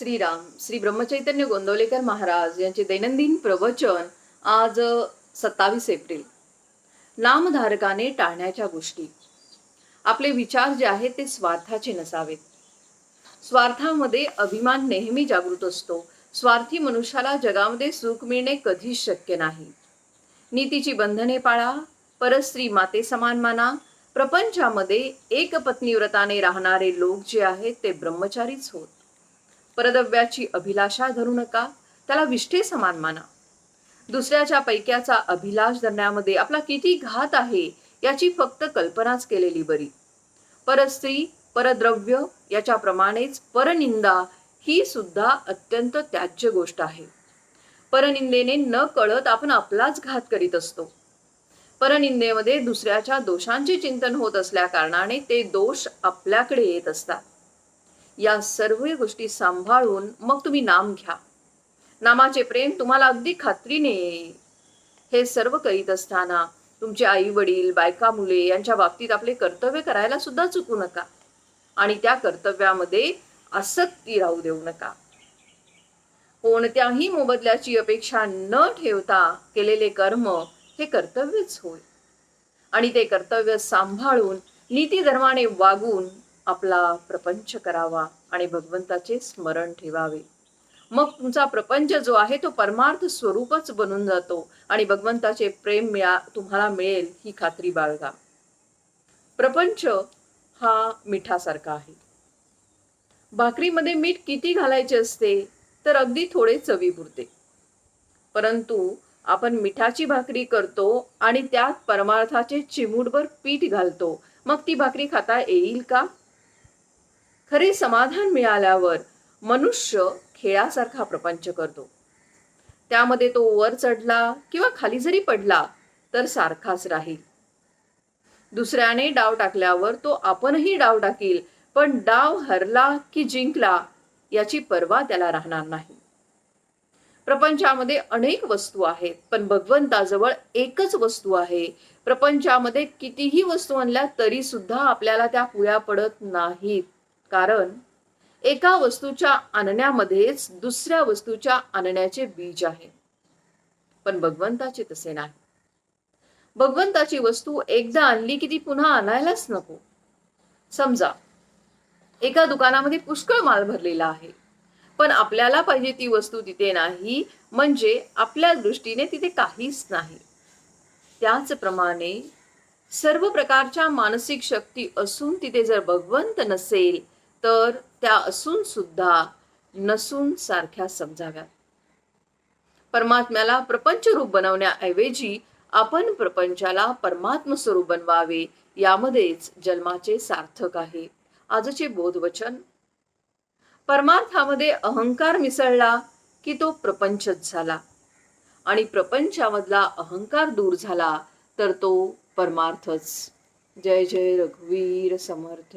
श्रीराम श्री ब्रह्मचैतन्य गोंदवलेकर महाराज यांचे दैनंदिन प्रवचन आज सत्तावीस एप्रिल. नामधारकाने टाळण्याच्या गोष्टी. आपले विचार जे आहेत ते स्वार्थाचे नसावेत. स्वार्थामध्ये अभिमान नेहमी जागृत असतो. स्वार्थी मनुष्याला जगामध्ये सुख मिळणे कधीच शक्य नाही. नीतीची बंधने पाळा परस्त्री माते समान माना. प्रपंचामध्ये एक पत्नी व्रताने राहणारे लोक जे आहेत ते ब्रह्मचारीच होत. परदव्याची अभिलाषा धरू नका त्याला विष्ठे समान माना. दुसऱ्याच्या पैक्याचा अभिलाष धरण्यामध्ये आपला किती घात आहे याची फक्त कल्पनाच केलेली बरी. परस्त्री परद्रव्य याच्याप्रमाणेच परनिंदा ही सुद्धा अत्यंत त्याज्य गोष्ट आहे. परनिंदेने न कळत आपण आपलाच घात करीत असतो. परनिंदेमध्ये दुसऱ्याच्या दोषांचे चिंतन होत असल्या कारणाने ते दोष आपल्याकडे येत असतात. या सर्व गोष्टी सांभाळून मग तुम्ही नाम घ्या. नामाचे प्रेम तुम्हाला अगदी खात्रीने येईल हे सर्व करीत असताना तुमचे आई वडील बायका मुले यांच्या बाबतीत आपले कर्तव्य करायला सुद्धा चुकू नका. आणि त्या कर्तव्यामध्ये आसक्ती राहू देऊ नका. कोणत्याही मोबदल्याची अपेक्षा न ठेवता केलेले कर्म हे कर्तव्यच होय. आणि ते कर्तव्य सांभाळून नीतिधर्माने वागून आपला प्रपंच करावा आणि भगवंताचे स्मरण ठेवावे. मग तुमचा प्रपंच जो आहे तो परमार्थ स्वरूपच बनून जातो आणि भगवंताचे प्रेम मिळा तुम्हाला मिळेल ही खात्री बाळगा. प्रपंच हा मिठासारखा आहे. भाकरीमध्ये मीठ किती घालायचे असते तर अगदी थोडे चवीपुरते परंतु आपण मिठाची भाकरी करतो आणि त्यात परमार्थाचे चिमूटभर पीठ घालतो मग ती भाकरी खाता येईल का? खरे समाधान मिळाल्यावर मनुष्य खेळासारखा प्रपंच करतो. त्यामध्ये तो वर चढला किंवा खाली जरी पडला तर सारखाच राहील. दुसऱ्याने डाव टाकल्यावर तो आपणही डाव टाकील पण डाव हरला की जिंकला याची पर्वा त्याला राहणार नाही. प्रपंचामध्ये अनेक वस्तू आहेत पण भगवंताजवळ एकच वस्तू आहे. प्रपंचामध्ये कितीही वस्तू आणल्या तरी सुद्धा आपल्याला त्या पुऱ्या पडत नाहीत. कारण एका वस्तूच्या आणण्यामध्येच दुसऱ्या वस्तूच्या आणण्याचे बीज आहे. पण भगवंताचे तसे नाही. भगवंताची वस्तू एकदा आणली की ती पुन्हा आणायलाच नको. समजा एका दुकानामध्ये पुष्कळ माल भरलेला आहे पण आपल्याला पाहिजे ती वस्तू तिथे नाही म्हणजे आपल्या दृष्टीने तिथे काहीच नाही. त्याचप्रमाणे सर्व प्रकारच्या मानसिक शक्ती असून तिथे जर भगवंत नसेल तर त्या असून सुद्धा नसून सारख्या समजाव्यात. परमात्म्याला प्रपंच रूप बनवण्याऐवजी आपण प्रपंचाला परमात्म स्वरूप बनवावे यामध्येच जन्माचे सार्थक आहे. आजचे बोधवचन. परमार्थामध्ये अहंकार मिसळला की तो प्रपंचच झाला. आणि प्रपंचामधला अहंकार दूर झाला तर तो परमार्थच. जय जय रघुवीर समर्थ.